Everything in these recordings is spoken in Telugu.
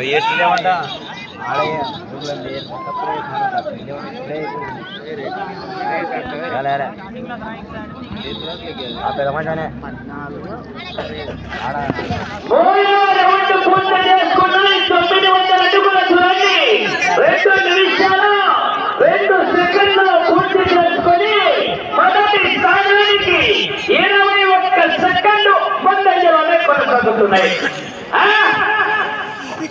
వేస్తుందేమంట ఆడే ఆ పెద్ద మనిషినే ఆడ మూడో రౌండ్ పూర్తి చేసుకున్నాయి తొమ్మిది వందల అడుగుల చూడండి రెండు నిమిషాలు రెండు సెకండ్లు పూర్తి చేసుకొని మొదటి స్థానానికి ఇరవై ఒక్క సెకండ్లు ముందంజలోనే కొనసాగుతున్నాయి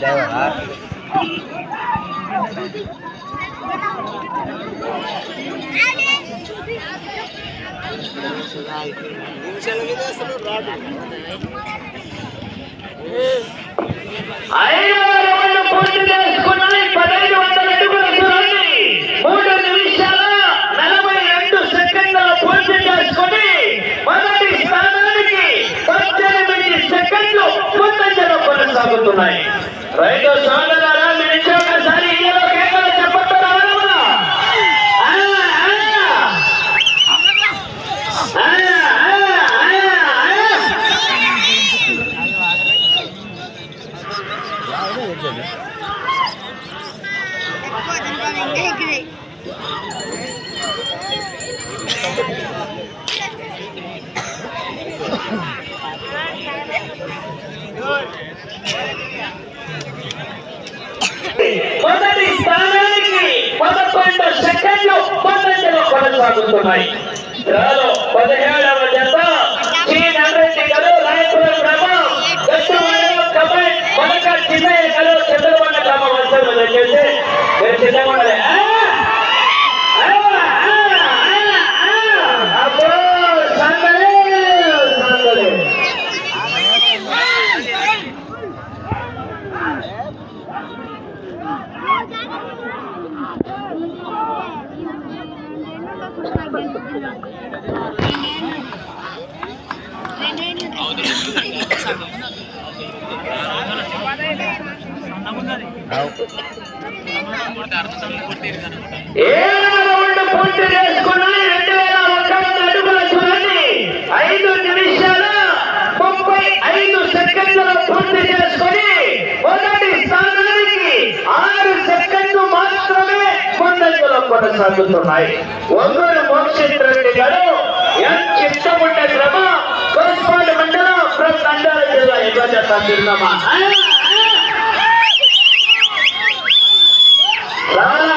డ్రైవరా? ఐదవ రౌండ్ పూర్తి చేసుకున్నాయి పదహైదు వందల అడుగుల దూరాన్ని మూడు నిమిషాల నలభై రెండు సెకండ్ల పూర్తి చేసుకుని మొదటి స్థానానికి పద్దెనిమిది సెకండ్లు కొనసాగుతున్నాయి రైతు సోదరులారా మీ నుంచి ఒకసారి ఈయన కేకలు చెప్పట్టు రావాలమ్మా. ఆ, మొదటి స్థానానికి పదకొండు సెకండ్లు ముందంజలో కొనసాగుతున్నాయి. పదిహేడవ జత. రౌండ్ పూర్తి చేసుకున్నాయి రెండు వేల ఒక వంద అడుగుల చూడండి ఐదు నిమిషాల ముప్పై ఐదు సెకండ్ల పూర్తి చేసుకొని మొదటి స్థానానికి ఆరు సెకండ్లు మాత్రమే ముందంజలో కొనసాగుతున్నాయి. ఒంగోలు మోక్షిత్ రెడ్డి గారు ఎన్ చిత్తముండ గ్రామ కోస్పాడు మండలం ఫ్రమ్ నంద్యాల జిల్లా ఎగజత చిరునామా రానా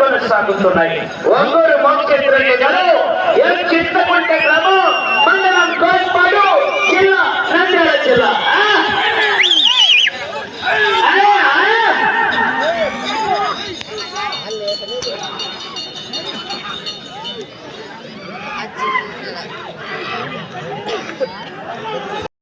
కొనసాగుతున్నాయి. ఒంగోలు మోక్షేత్రులు గారు ఎం చింతకుంట గ్రామం మండలం కోల్పాడు జిల్లా నంద్యాల జిల్లా.